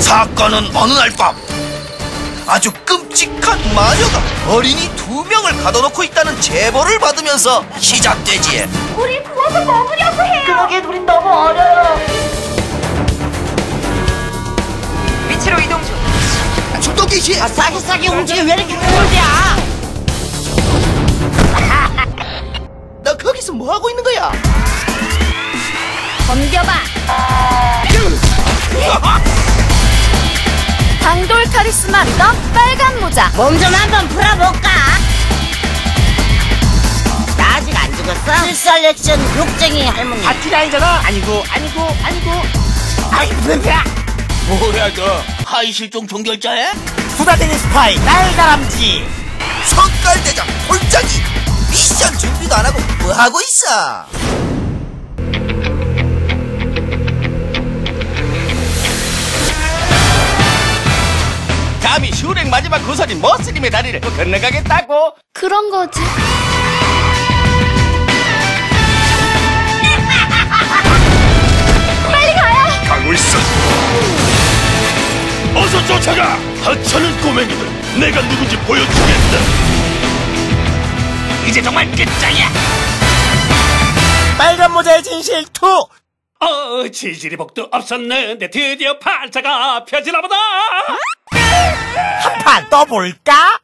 사건은 어느 날 밤 아주 끔찍한 마녀가 어린이 두 명을 가둬놓고 있다는 제보를 받으면서 시작되지. 우리 구워서 먹으려고 해요. 그러기엔 우린 너무 어려요. 위치로 이동 중. 개시. 아, 싸게 싸게 움직여 왜 이렇게 꼴대야? 너 거기서 뭐 하고 있는 거야? 덤벼봐. 스마 리더 빨간 모자. 몸 좀 한번 풀어볼까? 나 아직 안 죽었어? 실살 액션 욕쟁이 할머니. 아티라이잖아. 아니고 아니고 아니고. 아이 뭐야? 뭐야 너 하이 실종 종결자야? 수다쟁이 스파이 날다람쥐. 성깔대장 홀짝이 미션 준비도 안 하고 뭐 하고 있어? 감히 슈렉 마지막 구설인 머스림의 다리를 건너가겠다고? 그런 거지. 빨리 가요. 가고 있어. 어서 쫓아가. 하찮은 꼬맹이들, 내가 누군지 보여주겠다. 이제 정말 끝장이야. 빨간 모자의 진실 2. 어, 지지리 복도 없었는데 드디어 팔자가 펴지나 보다. 한판 떠볼까?